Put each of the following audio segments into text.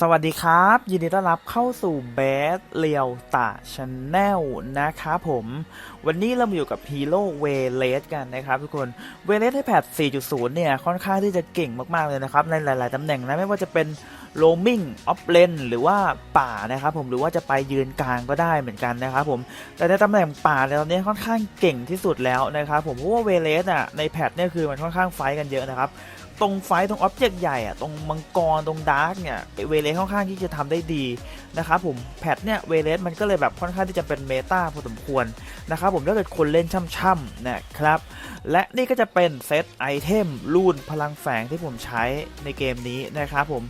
สวัสดีครับ ยินดีต้อนรับเข้าสู่เบสเลียวตาชาแนลนะครับผม วันนี้เรามาอยู่กับฮีโร่เวเลสกันนะครับทุกคนเวเลสให้แพท4.0 เนี่ย ค่อนข้างที่จะเก่งมาก ๆ เลยนะครับ ในหลาย ๆ ตำแหน่งนะ ไม่ว่าจะเป็นโ o มิงออฟเลนหรือว่าป่านะครับผมหรือว่าจะไปยืนกลางก็ได้เหมือนกันนะครับผมแต่ในตำแหน่งป่าเนี่ยตอนนี้ค่อนข้างเก่งที่สุดแล้วนะครับผมเพราะว่าเวเลสอะในแพทเนี่ยคือมันค่อนข้างไฟท์กันเยอะนะครับ ตรงไฟท์ตรงอ็อบเจกต์ใหญ่อะตรงมังกรตรงดาร์กเนี่ยเวเลสค่อนข้างที่จะทำได้ดีนะครับผมแพทเนี่ยเวเลสมันก็เลยแบบค่อนข้างที่จะเป็นเมตาพอสมควรนะครับผมถ้าเกิดคนเล่นช่ำๆนะครับและนี่ก็จะเป็นเซตไอเทมรูนพลังแฝงที่ผมใช้ในเกมนี้นะครับผม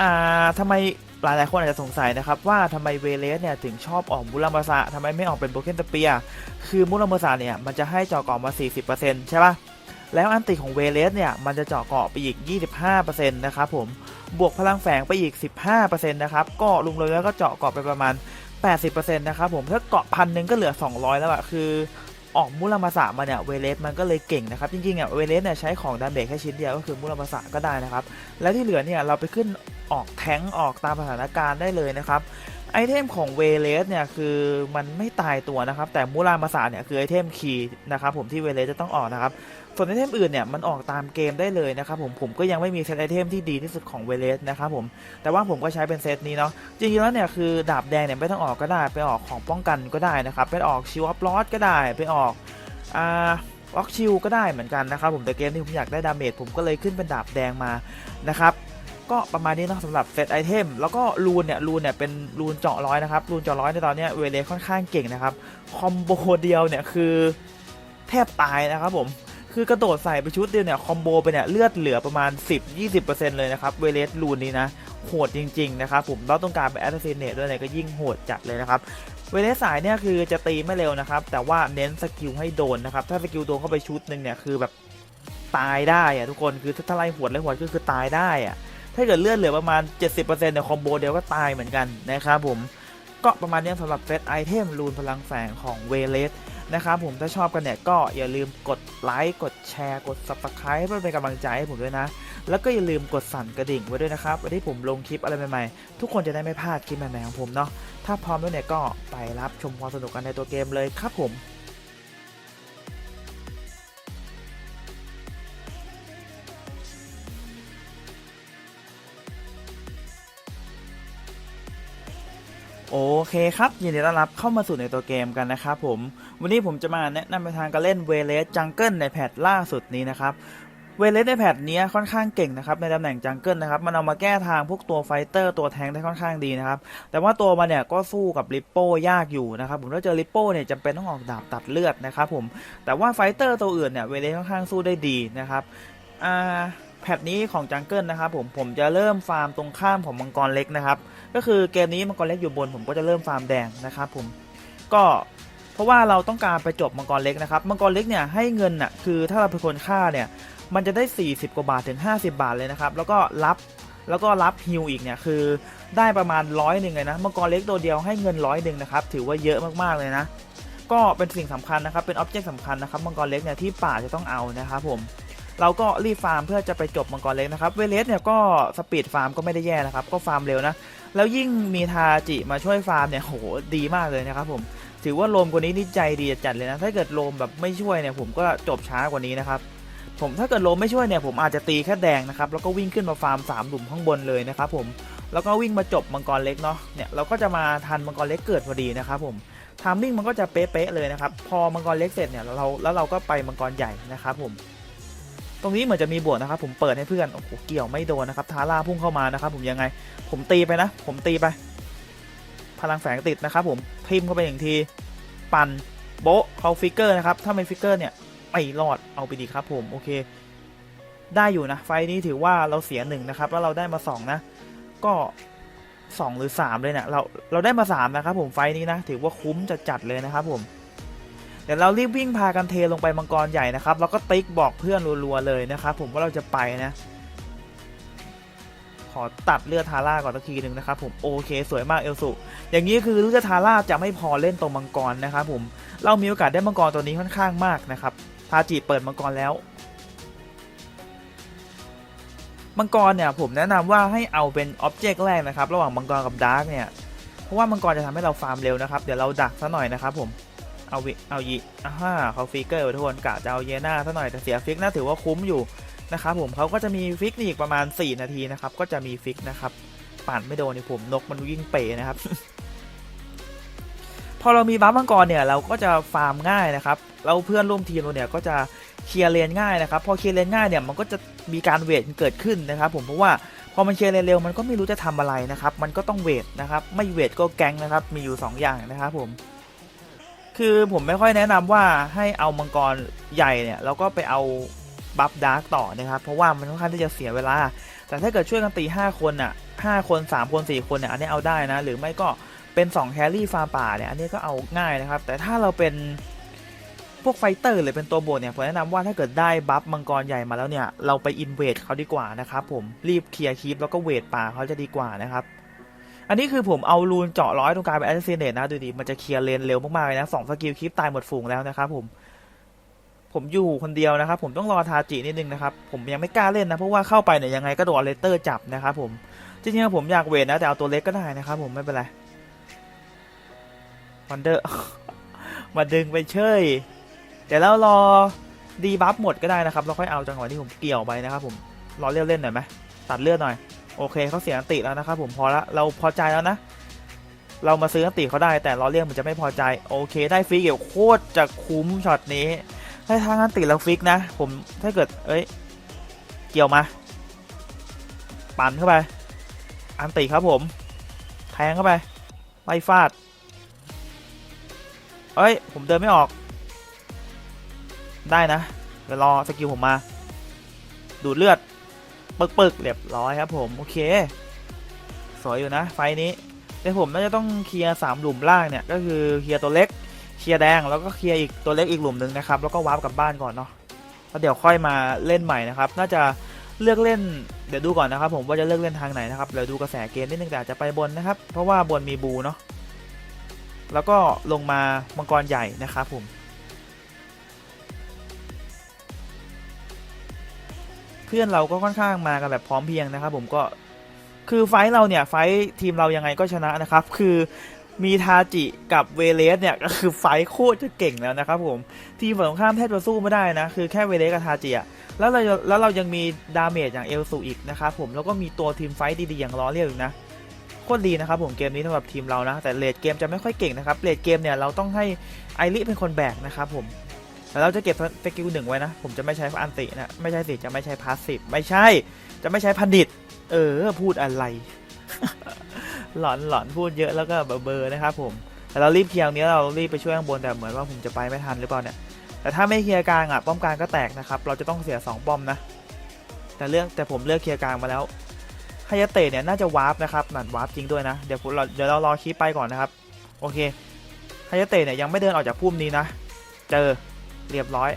อ่าทำไมหลายๆคนอาจจะสงสัยนะครับว่าทำไมเวเลสเนี่ยถึงชอบออกมูลามาซาทำไมไม่ออกเป็นโบเกนสเปีย คือมูลามาซาเนี่ยมันจะให้จอกล่องมา 40%ใช่ปะ แล้วอันติของเวเลสเนี่ยมันจะเจาะเกาะไปอีก 25%นะครับผม บวกพลังแฝงไปอีก 15%นะครับ ก็รวมๆแล้วก็เจาะเกาะไปประมาณ 80%นะครับผม ถ้าเกาะพันหนึ่งก็เหลือ 200 แล้วอะคือออกมุรามาสะมาเนี่ยเวเลสมันก็เลยเก่งนะครับ จริงๆอะเวเลสเนี่ยใช้ของดาเมจแค่ชิ้นเดียวก็คือมุรามาสะก็ได้นะครับ แล้วที่เหลือเนี่ยเราไปขึ้นออกแทงออกตามสถานการณ์ได้เลยนะครับ ไอเทมของเวเลสเนี่ยคือมันไม่ตายตัวนะครับ แต่มูรามาสะเนี่ยคือไอเทมคีย์นะครับผมที่เวเลสจะต้องออกนะครับ ส่วนไอเทมอื่นเนี่ยมันออกตามเกมได้เลยนะครับผมผมก็ยังไม่มีเซตไอเทมที่ดีที่สุดของเวเลสนะครับผมแต่ว่าผมก็ใช้เป็นเซตนี้เนาะจริงๆแล้วเนี่ยคือดาบแดงเนี่ยไม่ต้องออกก็ได้ไปออกของป้องกันก็ได้นะครับไปออกชิวอัพลอสก็ได้ไปออกอ่าล็อกชิลก็ได้เหมือนกันนะครับผมแต่เกมที่ผมอยากได้ดาเมจผมก็เลยขึ้นเป็นดาบแดงมานะครับ ก็ประมาณนี้นะสำหรับเซตไอเทมแล้วก็รูนเนี่ยรูนเนี่ยเป็นรูนเจาะร้อยนะครับรูนเจาะร้อยในตอนนี้เวเลค่อนข้างเก่งนะครับคอมโบเดียวเนี่ยคือแทบตายนะครับผมคือกระโดดใส่ไปชุดเดียวเนี่ยคอมโบไปเนี่ยเลือดเหลือประมาณ 10-20%เลยนะครับเวเลสลูนนี้นะโหดจริงๆนะครับผมเราต้องการไปแอสซิเนตด้วยเนี่ยก็ยิ่งโหดจัดเลยนะครับเวเลสสายเนี่ยคือจะตีไม่เร็วนะครับแต่ว่าเน้นสกิลให้โดนนะครับถ้าสกิลโดนเข้าไปชุดหนึ่งเนี่ยคือแบบตายได้อะทุกคนคือถ้าไล่หวดไล่หวดก็คือตายได้อะ ถ้าเกิดเลือดเหลือประมาณ 70%เนี่ยคอมโบเดียวก็ตายเหมือนกันนะครับผมก็ประมาณนี้สำหรับเซตไอเทมรูนพลังแฝงของเวเลสนะครับผมถ้าชอบกันเนี่ยก็อย่าลืมกดไลค์กดแชร์กด subscribe เพื่อเป็นกำลังใจให้ผมด้วยนะ แล้วก็อย่าลืมกดสั่นกระดิ่งไว้ด้วยนะครับวันที่ผมลงคลิปอะไรใหม่ๆ ทุกคนจะได้ไม่พลาดคลิปใหม่ๆของผมเนาะถ้าพร้อมแล้วเนี่ยก็ไปรับชมความสนุกกันในตัวเกมเลยครับผม โอเคครับ ยินดีต้อนรับเข้ามาสู่ในตัวเกมกันนะครับผม วันนี้ผมจะมาแนะนำไปทางการเล่นเวเลสจังเกิลในแพทล่าสุดนี้นะครับเวเลสในแพทนี้ค่อนข้างเก่งนะครับในตำแหน่งจังเกิลนะครับมันเอามาแก้ทางพวกตัวไฟเตอร์ตัวแทงได้ค่อนข้างดีนะครับแต่ว่าตัวมันเนี่ยก็สู้กับลิปโป้ยากอยู่นะครับผมถ้าเจอลิปโป้เนี่ยจำเป็นต้องออกดาบตัดเลือดนะครับผมแต่ว่าไฟเตอร์ตัวอื่นเนี่ยเวเลสค่อนข้างสู้ได้ดีนะครับอ่าแพทนี้ของจังเกิลนะครับผมผมจะเริ่มฟาร์มตรงข้ามของมังกรเล็กนะครับ ก็คือเกมนี้มังกรเล็กอยู่บนผมก็จะเริ่มฟาร์มแดงนะครับผมก็เพราะว่าเราต้องการไปจบมังกรเล็กนะครับมังกรเล็กเนี่ยให้เงินน่ะคือถ้าเราเป็นคนฆ่าเนี่ยมันจะได้ 40 กว่าบาทถึง 50 บาทเลยนะครับแล้วก็รับแล้วก็รับฮิวอีกเนี่ยคือได้ประมาณร้อยหนึ่งเลยนะมังกรเล็กตัวเดียวให้เงินร้อยหนึ่งนะครับถือว่าเยอะมากๆเลยนะก็เป็นสิ่งสำคัญนะครับเป็นอ็อบเจกต์สำคัญนะครับมังกรเล็กเนี่ยที่ป่าจะต้องเอานะครับผมเราก็รีฟาร์มเพื่อจะไปจบมังกรเล็กนะครับเวเลสเนี่ยก็สปีดฟาร์มก็ไม่ได้แย่นะครับก็ฟาร์มเร็วนะ แล้วยิ่งมีทาจิมาช่วยฟาร์มเนี่ยโหดีมากเลยนะครับผมถือว่าโลมกว่านี้นี่ใจดีจัดเลยนะถ้าเกิดโลมแบบไม่ช่วยเนี่ยผมก็จบช้ากว่านี้นะครับผมถ้าเกิดโลมไม่ช่วยเนี่ยผมอาจจะตีแค่แดงนะครับแล้วก็วิ่งขึ้นมาฟาร์ม3หลุมข้างบนเลยนะครับผมแล้วก็วิ่งมาจบมังกรเล็กเนาะเนี่ยเราก็จะมาทันมังกรเล็กเกิดพอดีนะครับผมทามมิ่งมันก็จะเป๊ะๆเลยนะครับพอมังกรเล็กเสร็จเนี่ยเราแล้วเราก็ไปมังกรใหญ่นะครับผม ตรงนี้เหมือนจะมีบวกนะครับ ผมเปิดให้เพื่อนโอ้โหเกี่ยวไม่โดนนะครับทาร่าพุ่งเข้ามานะครับ ผมยังไง ผมตีไปนะ ผมตีไป พลังแฝงติดนะครับ ผมพิมพ์เข้าไปอย่างที ปั่นโบะเขาฟิกเกอร์นะครับถ้าไม่ฟิกเกอร์เนี่ยไม่รอดเอาไปดีครับ ผมโอเค ได้อยู่นะ ไฟนี้ถือว่าเราเสียหนึ่งนะครับ แล้วเราได้มาสองนะ ก็สองหรือสามเลยเนี่ยเราเราได้มาสามนะครับ ผมไฟนี้นะ ถือว่าคุ้มจัดจัดๆเลยนะครับ ผม เดี๋ยวเรารีบวิ่งพากันเทลงไปมังกรใหญ่นะครับแล้วก็ติ๊กบอกเพื่อนรัวๆเลยนะครับผมว่าเราจะไปนะ ขอตัดเลือดทาร่าก่อนสักทีหนึ่งนะครับผมโอเคสวยมากเอลสุอย่างนี้คือเลือดทาร่าจะไม่พอเล่นตรงมังกรนะครับผมเรามีโอกาสได้มังกรตัวนี้ค่อนข้างมากนะครับทาจิเปิดมังกรแล้วมังกรเนี่ยผมแนะนำว่าให้เอาเป็นอ็อบเจกต์แรกนะครับ ระหว่างมังกรกับดาร์กเนี่ย เพราะว่ามังกรจะทำให้เราฟาร์มเร็วนะครับ เดี๋ยวเราดักซะหน่อยนะครับผม เอาวิเอายีอ่าฮ่าเขาฟิกเกอร์ทุกคนกะจะเอาเยน่าซะหน่อยแต่เสียฟิกน่าถือว่าคุ้มอยู่นะครับผมเขาก็จะมีฟิกอีกประมาณ 4 นาทีนะครับ ก็จะมีฟิกนะครับปั่นไม่โดนนี่ผมนกมันวิ่งเป๋นะครับ พอเรามีบัฟมังกรเนี่ยเราก็จะฟาร์มง่ายนะครับเราเพื่อนร่วมทีมเราเนี่ยก็จะเคลียร์เลนง่ายนะครับ พอเคลียร์เลนง่ายเนี่ยมันก็จะมีการเวทเกิดขึ้นนะครับ ผมเพราะว่าพอมันเคลียร์เลนเร็วมันก็ไม่รู้จะทำอะไรนะครับ มันก็ต้องเวทนะครับ ไม่เวทก็แก๊งนะครับ มีอยู่ 2 อย่างนะครับผม คือผมไม่ค่อยแนะนำว่าให้เอามังกรใหญ่เนี่ยแล้วก็ไปเอาบัฟดาร์กต่อนะครับ เพราะว่ามันค่อนข้างที่จะเสียเวลา แต่ถ้าเกิดช่วยกันตี 5 คนอะ5คน 3 คน 4 คนเนี่ยอันนี้เอาได้นะ หรือไม่ก็เป็น2แครี่ฟาร์ป่าเนี่ยอันนี้ก็เอาง่ายนะครับ แต่ถ้าเราเป็นพวกไฟเตอร์หรือเป็นตัวโบดเนี่ยผมแนะนำว่าถ้าเกิดได้บัฟมังกรใหญ่มาแล้วเนี่ย เราไปอินเวดเขาดีกว่านะครับผมรีบเคลียร์คีปแล้วก็เวทป่าเขาจะดีกว่านะครับ อันนี้คือผมเอารูนเจาะร้อยตรงกลางเป็นแอสเซนเนตนะดูดิมันจะเคลียร์เลนเร็วมากๆเลยนะสองสกิลคลิปตายหมดฝูงแล้วนะครับผม ผมอยู่คนเดียวนะครับ ผมต้องรอทาจินิดนึงนะครับ ผมยังไม่กล้าเล่นนะเพราะว่าเข้าไปเนี่ยยังไงก็โดนเลเตอร์จับนะครับผมจริงๆผมอยากเวทนะแต่เอาตัวเล็กก็ได้นะครับผมไม่เป็นไรวันเดอร์มาดึงไปเชยเดี๋ยวเรารอดีบัฟหมดก็ได้นะครับ เราค่อยเอาจังหวะที่ผมเกี่ยวไปนะครับผมรอเลือดเล่นหน่อยไหมตัดเลือดหน่อย โอเคเขาเสียอันติแล้วนะครับผมพอละเราพอใจแล้วนะ เรามาซื้ออันติเขาได้แต่ล้อเลี่ยงมันจะไม่พอใจ โอเค ได้ฟรีเกี่ยวโคตรจะคุ้มช็อตนี้ถ้าทางอันติเราฟิกนะ ผมถ้าเกิดเอ้ยเกี่ยวมา ปั่นเข้าไป อันติครับผมแทงเข้าไปไล่ฟาดเอ้ย ผมเดินไม่ออก ได้นะเดี๋ยวรอสกิลผมมา ดูดเลือด ปึกปึกๆเรียบร้อยครับผมโอเค สวยอยู่นะ ไฟนี้แต่ผมน่าจะต้องเคลียร์สามหลุมล่างเนี่ยก็คือเคลียร์ตัวเล็กเคลียร์แดงแล้วก็เคลียร์อีกตัวเล็กอีกหลุมหนึ่งนะครับแล้วก็วาร์ปกลับบ้านก่อนเนาะแล้วเดี๋ยวค่อยมาเล่นใหม่นะครับ น่าจะเลือกเล่นเดี๋ยวดูก่อนนะครับ ผมว่าจะเลือกเล่นทางไหนนะครับเดี๋ยวดูกระแสเกมนิดนึงแต่อาจจะไปบนนะครับ เพราะว่าบนมีบูเนาะแล้วก็ลงมามังกรใหญ่นะครับผม เพื่อนเราก็ค่อนข้างมากันแบบพร้อมเพียงนะครับ ผมก็คือไฟท์เราเนี่ยไฟท์ทีมเรายังไงก็ชนะนะครับ คือมีทาจิกับเวเลสเนี่ยก็คือไฟท์โคตรจะเก่งแล้วนะครับผมทีมฝั่งตรงข้ามแทบจะสู้ไม่ได้นะ คือแค่เวเลสกับทาจิอะแล้วเราแล้วเรายังมีดาเมจอย่างเอลสูอีกนะครับผมแล้วก็มีตัวทีมไฟท์ดีๆอย่างล้อเรียวอีกนะโคตรดีนะครับผมเกมนี้สำหรับทีมเรานะ แต่เลดเกมจะไม่ค่อยเก่งนะครับเลดเกมเนี่ยเราต้องให้ไอริเป็นคนแบกนะครับผม แต่เราจะเก็บสกิลหนึ่งไว้นะ ผมจะไม่ใช้อันตินะ ไม่ใช่สิ จะไม่ใช้พาสซีฟไม่ใช่ จะไม่ใช้พันดิต เออ พูดอะไร หลอนหลอนพูดเยอะแล้วก็เบอร์เบอร์นะครับผม แต่เรารีบเคลียร์นี้เรารีบไปช่วยข้างบนแต่เหมือนว่าผมจะไปไม่ทันหรือเปล่าเนี่ย แต่ถ้าไม่เคลียร์กลางอะป้อมกลางก็แตกนะครับ เราจะต้องเสีย2ป้อมนะ แต่เรื่องแต่ผมเลือกเคลียร์กลางมาแล้วฮายาเตะเนี่ยน่าจะวาร์ปนะครับหมันวาร์ปจริงด้วยนะ เดี๋ยวเราเดี๋ยวเรารอคลิปไปก่อนนะครับ โอเคฮายาเตะเนี่ยยังไม่เดินออกจากพุ่มนี้นะ เจอ เรียบร้อย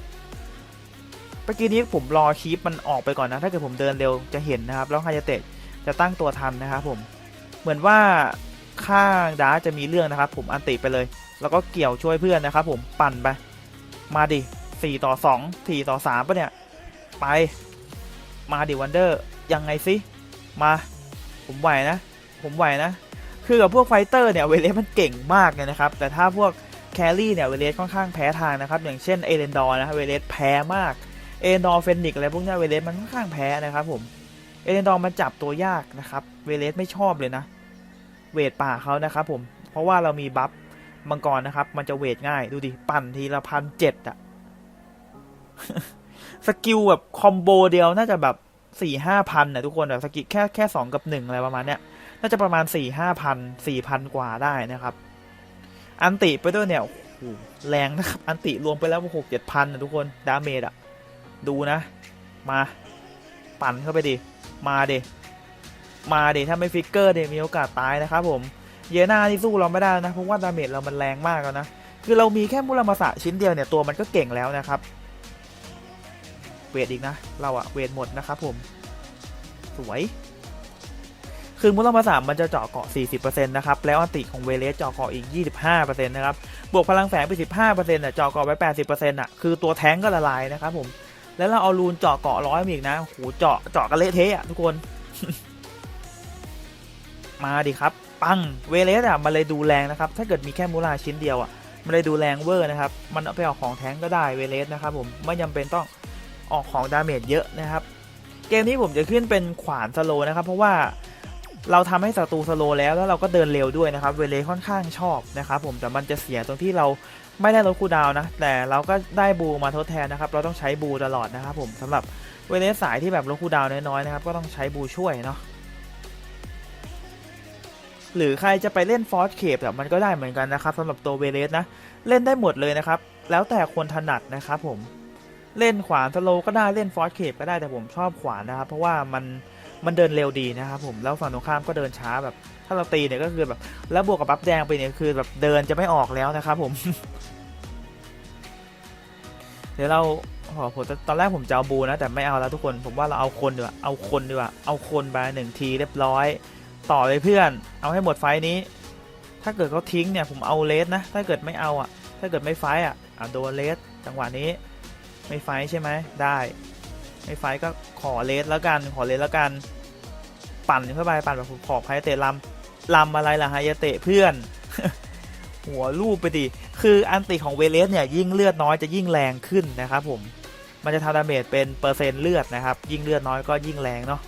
เมื่อกี้นี้ผมรอคีปมันออกไปก่อนนะ ถ้าเกิดผมเดินเร็วจะเห็นนะครับ แล้วไฮยาเตะจะตั้งตัวทันนะครับผม เหมือนว่าข้างดาจะมีเรื่องนะครับ ผมอันติไปเลย แล้วก็เกี่ยวช่วยเพื่อนนะครับ ผมปั่นไป มาดิ4ต่อ2 4ต่อ3ปะเนี่ย ไป มาดิวันเดอร์ ยังไงสิ มา ผมไหวนะ ผมไหวนะ คือกับพวกไฟเตอร์เนี่ยเวเลมันเก่งมากเลยนะครับ แต่ถ้าพวก แครี่เนี่ยเวเลสค่อนข้างแพ้ทางนะครับอย่างเช่นเอเลนดอร์นะครับเวเลสแพ้มากเอเลนดอร์เฟนิกอะไรพวกเนี้ยเวเลสมันค่อนข้างแพ้นะครับผมเอเลนดอร์มันจับตัวยากนะครับเวเลสไม่ชอบเลยนะ เวทป่าเขานะครับผมเพราะว่าเรามีบัฟมังกรนะครับ มันจะเวทง่ายดูดิปั่นทีละพันเจ็ดอะสกิลแบบคอมโบเดียวน่าจะแบบสี่ห้าพันนะทุกคนแบบสกิลแค่แค่สองกับหนึ่งอะไรประมาณเนี้ยน่าจะประมาณสี่ห้าพันสี่พันกว่าได้นะครับ อันติไปด้วยเนี่ยโหแรงนะครับ อันติรวมไปแล้วหกเจ็ดพันนะทุกคนดาเมจอะดูนะ มา ปั่นเข้าไปดิ มาเดมาเดถ้าไม่ฟิกเกอร์เดมีโอกาสตายนะครับผม เยน่าที่สู้เราไม่ได้นะ เพราะว่าดาเมจเรามันแรงมากแล้วนะ คือเรามีแค่มุรามาสะชิ้นเดียวเนี่ยตัวมันก็เก่งแล้วนะครับ เวทอีกนะ เราอะเวทหมดนะครับผม สวย คือมุรามาสะมันจะเจาะเกาะ 40%นะครับ แล้วอันติของเวเลสเจาะเกาะอีก 25%นะครับ บวกพลังแฝงไป 15%น่ะเจาะเกาะไป 80%น่ะ คือตัวแท้งก็ละลายนะครับผม แล้วเราเอารูนเจาะเกาะร้อยอีกนะโหเจาะเจาะกันเละเทะอะทุกคน มาดิครับ ปัง เวเลสอะมันเลยดูแรงนะครับ ถ้าเกิดมีแค่มูลาชิ้นเดียวอะ มันเลยดูแรงเวอร์นะครับ มันเอาไปออกของแท้งก็ได้เวเลสนะครับผม ไม่จำเป็นต้องออกของดาเมจเยอะนะครับ เกมนี้ผมจะขึ้นเป็นขวานสโลนะครับ เพราะว่า เราทำให้ศัตรูสโลแล้วแล้วเราก็เดินเร็วด้วยนะครับเวเลค่อนข้างชอบนะครับผมแต่มันจะเสียตรงที่เราไม่ได้ลดคูดาวนะ แต่เราก็ได้บูมาทดแทนนะครับ เราต้องใช้บูตลอดนะครับผมสำหรับเวเลสสายที่แบบลดคูดาวน้อยๆนะครับก็ต้องใช้บูช่วยเนาะหรือใครจะไปเล่นฟอร์สเคปแบบมันก็ได้เหมือนกันนะครับสำหรับตัวเวเลสนะ เล่นได้หมดเลยนะครับ แล้วแต่คนถนัดนะครับผมเล่นขวานสโลก็ได้เล่นฟอร์สเคปก็ได้แต่ผมชอบขวานนะครับ เพราะว่ามัน มันเดินเร็วดีนะครับผมแล้วฝั่งตรงข้ามก็เดินช้าแบบ ถ้าเราตีเนี่ยก็คือแบบแล้วบวกกับบัฟแดงไปเนี่ยคือแบบเดินจะไม่ออกแล้วนะครับผมเดี๋ยวเราโอ้โหผมตอนแรกผมจะเอาบูนะ แต่ไม่เอาแล้วทุกคน ผมว่าเราเอาคนดีกว่า เอาคนดีกว่า เอาคนไปหนึ่งทีเรียบร้อย ต่อเลยเพื่อน เอาให้หมดไฟนี้ ถ้าเกิดเขาทิ้งเนี่ยผมเอาเลสนะ ถ้าเกิดไม่เอาอะ ถ้าเกิดไม่ไฟอะอะโดนเลสจังหวะนี้ ไม่ไฟใช่ไหมได้ ไม่ไฟก็ขอเลสแล้วกัน ขอเลสแล้วกัน ปั่นเข้าไปปั่นแบบขอบไฮเตะลำลำอะไรล่ะไฮเตะเพื่อน หัวรูปไปดิคืออันติของเวเลสเนี่ยยิ่งเลือดน้อยจะยิ่งแรงขึ้นนะครับผมมันจะทำดาเมจเป็นเปอร์เซ็นต์เลือดนะครับ ยิ่งเลือดน้อยก็ยิ่งแรงเนาะ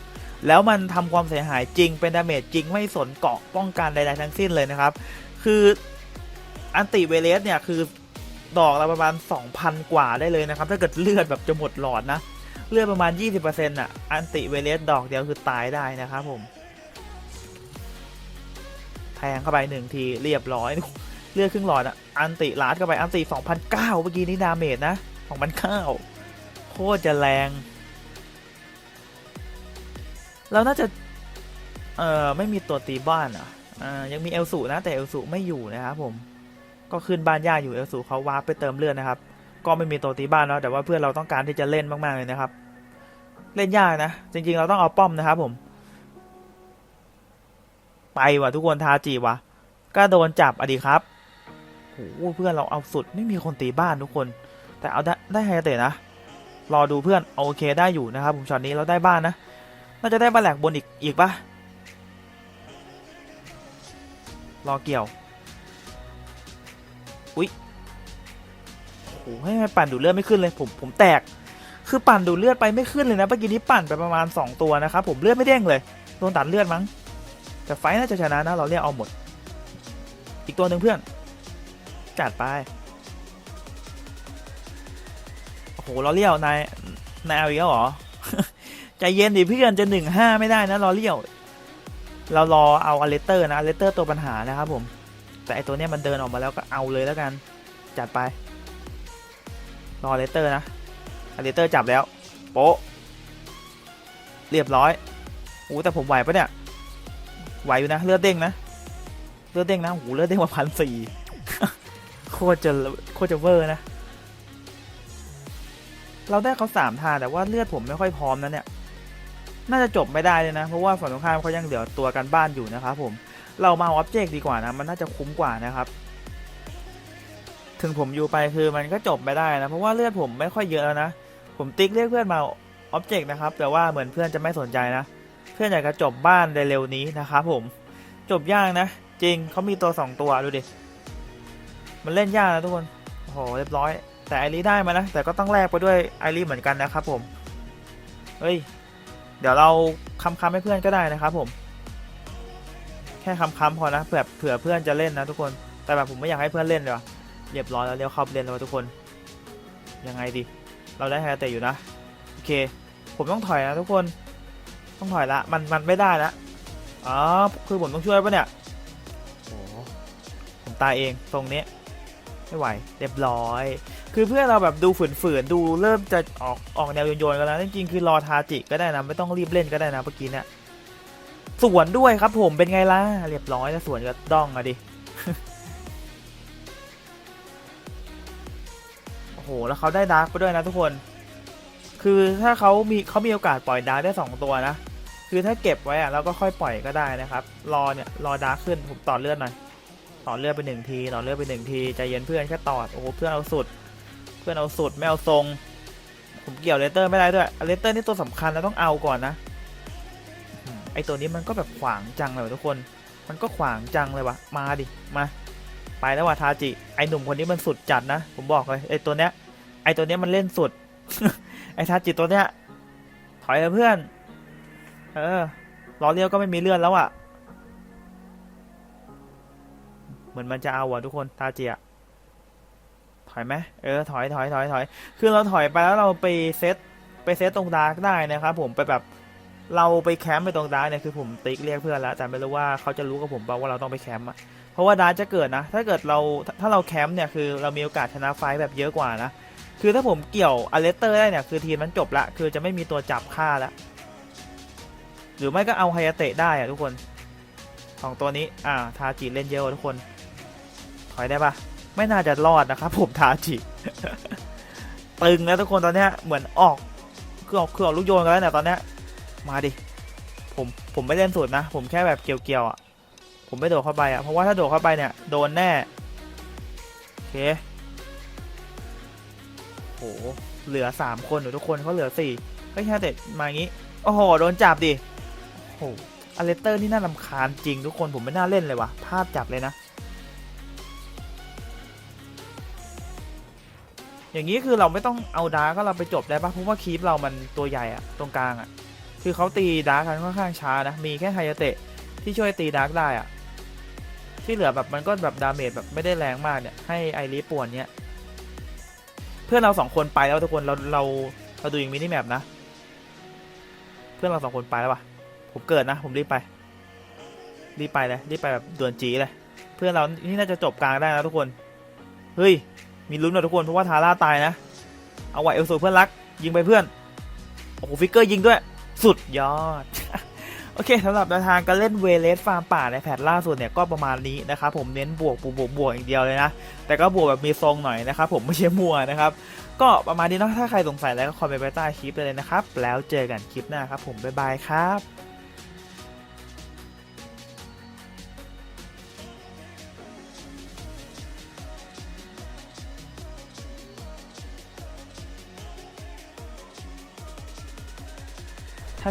แล้วมันทำความเสียหายจริงเป็นดาเมจจริงไม่สนเกาะป้องกันใดๆทั้งสิ้นเลยนะครับ คืออันติเวเลสเนี่ยคือดอกละประมาณ 2,000 กว่าได้เลยนะครับ ถ้าเกิดเลือดแบบจะหมดหลอดนะ เลือดประมาณ 20%อน่ะ อันติเวเลสดอกเดียวคือตายได้นะครับผม แทงเข้าไปหนึ่งทีเรียบร้อย เลือดครึ่งหลอดอะ อันติลาดเข้าไปอันติ2,009เมื่อกี้นี้ดาเมจนะ2,009โคตรจะแรง เราน่าจะ เอ่อ ไม่มีตัวตีบ้านอะยังมีเอลสูนะ แต่เอลสูไม่อยู่นะครับผม ก็ขึ้นบ้านยากอยู่เอลสูเขาวาร์ปไปเติมเลือดนะครับก็ไม่มีตัวตีบ้านเนาะแต่ว่าเพื่อนเราต้องการที่จะเล่นมาก ๆ เลยนะครับ เล่นยากนะ จริง ๆ เราต้องเอาป้อมนะครับผม ไปว่ะทุกคนทาจีว่ะ ก็โดนจับอดีครับโหเพื่อนเราเอาสุดไม่มีคนตีบ้านทุกคน แต่เอาได้ได้ไฮเตะนะ รอดูเพื่อนโอเคได้อยู่นะครับผมช็อตนี้เราได้บ้านนะ น่าจะได้บ้านแหลกบนอีกอีกปะรอเกี่ยว อุ๊ยโอ้โหให้ให้ปั่นดูเลือดไม่ขึ้นเลยผมผมแตก คือปั่นดูเลือดไปไม่ขึ้นเลยนะเมื่อกี้นี้ปั่นไปประมาณ 2 ตัวนะครับผมเลือดไม่เด้งเลยโดนตัดเลือดมั้ง แต่ไฟน่าจะชนะนะเราเรียกเอาหมด อีกตัวหนึ่งเพื่อน จัดไปโอ้โหเราเรียกนายนายเอาอีกแล้วเหรอใจเย็นดิเพื่อนจะหนึ่งห้าไม่ได้นะเรอเลี้ยวเรารอเอาอเลเตอร์นะอเลเตอร์ตัวปัญหานะครับผม แต่ไอตัวเนี้ยมันเดินออกมาแล้วก็เอาเลยแล้วกัน จัดไปรออเลเตอร์นะ เลเตอร์จับแล้ว โป๊ะ เรียบร้อยโอ้แต่ผมไหวปะเนี่ย ไหวอยู่นะ เลือดเด้งนะ เลือดเด้งนะโอ้เลือดเด้งมาพันสี่โคตรจะโคตรจะเวอร์นะ เราได้เขาสามทาแต่ว่าเลือดผมไม่ค่อยพร้อมนะเนี่ย น่าจะจบไม่ได้เลยนะ เพราะว่าฝั่งตรงข้ามเขายังเหลือตัวกันบ้านอยู่นะครับผม เรามาออบเจกต์ดีกว่านะ มันน่าจะคุ้มกว่านะครับถึงผมอยู่ไปคือมันก็จบไม่ได้นะ เพราะว่าเลือดผมไม่ค่อยเยอะแล้วนะ ผมติ๊กเรียกเพื่อนมาออบเจกต์นะครับ แต่ว่าเหมือนเพื่อนจะไม่สนใจนะ เพื่อนอยากจะจบบ้านเร็วๆนี้นะครับผม จบยากนะ จริงเขามีตัวสองตัวดูดิ มันเล่นยากนะทุกคน โอ้โหเรียบร้อย แต่ไอรีได้มานะ แต่ก็ต้องแลกไปด้วยไอรีเหมือนกันนะครับผม เฮ้ย เดี๋ยวเราคำคำให้เพื่อนก็ได้นะครับผม แค่คำคำพอนะ เผื่อเผื่อเพื่อนจะเล่นนะทุกคน แต่แบบผมไม่อยากให้เพื่อนเล่นเลยเรียบร้อยแล้วเรียวเข้าเล่นแล้วทุกคน ยังไงดี เราได้ไฮเตะอยู่นะ โอเค ผมต้องถอยนะทุกคน ต้องถอยละ มัน มันไม่ได้ละอ๋อ คือผมต้องช่วยปะเนี่ยโอ้ผมตายเอง ตรงนี้ ไม่ไหว เรียบร้อย คือเพื่อเราแบบดูฝืนๆ ดูเริ่มจะออก ออกแนวโยนๆกันแล้ว จริงๆ คือรอทาจิก็ได้นะ ไม่ต้องรีบเล่นก็ได้นะเมื่อกี้เนี่ย สวนด้วยครับผม เป็นไงล่ะ เรียบร้อยแล้วสวนก็ต้องอะดิ แล้วเขาได้ดาร์กไปด้วยนะทุกคน คือถ้าเขามีเขามีโอกาสปล่อยดาร์กได้สองตัวนะ คือถ้าเก็บไว้อะแล้วก็ค่อยปล่อยก็ได้นะครับ รอเนี่ยรอดาร์กขึ้นผมต่อเลือดหน่อย ต่อเลือดไปหนึ่งที ต่อเลือดไปหนึ่งทีใจเย็นเพื่อนแค่ตอดโอ้โหเพื่อนเอาสุด เพื่อนเอาสุดไม่เอาทรง ผมเกี่ยวเลเตอร์ไม่ได้ด้วยเลเตอร์นี่ตัวสำคัญแล้วต้องเอาก่อนนะไอตัวนี้มันก็แบบขวางจังเลยวะทุกคน มันก็ขวางจังเลยวะมาดิมา ไปแล้วว่ะทาจิ ไอหนุ่มคนนี้มันสุดจัดนะ ผมบอกเลยไอตัวเนี้ย ไอตัวเนี้ยมันเล่นสุด ไอทาจิตัวเนี้ย ถอยเลยเพื่อน เออล้อเลี้ยวก็ไม่มีเลื่อนแล้วอะ่ะ เหมือนมันจะเอาอะทุกคนทาจิอะถอยไหมเออถอยถอยถอยถอย คือเราถอยไปแล้วเราไปเซตไปเซตตรงดาร์กได้นะครับผมไปแบบ เราไปแคมป์ไปตรงดาร์กเนี่ยคือผมติ๊กเรียกเพื่อนแล้ว แต่ไม่รู้ว่าเขาจะรู้กับผมเปล่าว่าเราต้องไปแคมป์อะเพราะว่าดาร์กจะเกิดนะ ถ้าเกิดเราถ้าเราแคมป์เนี่ยคือเรามีโอกาสชนะไฟท์แบบเยอะกว่านะคือถ้าผมเกี่ยวอเลสเตอร์ได้เนี่ยคือทีมมันจบละคือจะไม่มีตัวจับฆ่าแล้วหรือไม่ก็เอาไฮเตะได้อะทุกคนสองตัวนี้อ่าทาจิเล่นเยอะทุกคนถอยได้ปะไม่น่าจะรอดนะครับผมทาจิตึงแล้วทุกคนตอนเนี้ยเหมือนออกคือออกคือออกลูกโยนกันแล้วเนี่ยตอนเนี้ย มาดิ ผมผมไม่เล่นสุดนะ ผมแค่แบบเกี่ยวๆอะ ผมไม่โดดเข้าไปอะ เพราะว่าถ้าโดดเข้าไปเนี่ย โดนแน่ โอเค โห เหลือสามคนหรือทุกคนเขาเหลือสี่ก็แค่เด็ดมาอย่างนี้ โอ้โห โดนจับดิ โอ้โหอเลสเตอร์นี่น่าลำคาญจริงทุกคนผมไม่น่าเล่นเลยว่ะพลาดจับเลยนะ อย่างนี้คือเราไม่ต้องเอาดาร์กก็เราไปจบได้ปะเพราะว่าคีปเรามันตัวใหญ่อะตรงกลางอะ คือเขาตีดาร์กกันค่อนข้างช้านะ มีแค่ไฮยาเตะที่ช่วยตีดาร์กได้อะที่เหลือแบบมันก็แบบดาเมจแบบไม่ได้แรงมากเนี่ย ให้ไอริป่วนเนี่ย เพื่อนเราสองคนไปแล้วทุกคนเราเราเราดูอย่างมินิแมปนะ เพื่อนเราสองคนไปแล้วปะผมเกิดนะ ผมรีบไป รีบไปเลยรีบไปแบบด่วนจีเลย เพื่อนเรานี่น่าจะจบกลางได้นะทุกคน เฮ้ย มีลุ้นนะทุกคนเพราะว่าทาร่าตายนะ เอาไว้เอลสูเพื่อนรัก ยิงไปเพื่อน โอ้โหฟิกเกอร์ยิงด้วย สุดยอด โอเคสำหรับแนวทางการเล่นเวเลสฟาร์มป่าในแพทล่าสุดเนี่ยก็ประมาณนี้นะครับผมเน้นบวกบวกบวกบวกอย่างเดียวเลยนะ แต่ก็บวกแบบมีทรงหน่อยนะครับผมไม่ใช่มัวนะครับก็ประมาณนี้เนาะถ้าใครสงสัยอะไรก็คอมเมนต์ไว้ใต้คลิปได้เลยนะครับ แล้วเจอกันคลิปหน้าครับผมบ๊ายบายครับ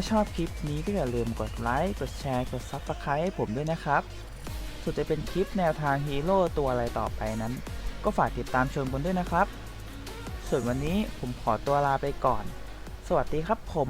าชอบคลิปนี้ก็อย่าลืมกดไลค์ กดแชร์ กดซับสไครต์ให้ผมด้วยนะครับส่วนจะเป็นคลิปแนวทางฮีโร่ตัวอะไรต่อไปนั้น ก็ฝากติดตามชมกันด้วยนะครับ ส่วนวันนี้ผมขอตัวลาไปก่อน สวัสดีครับผม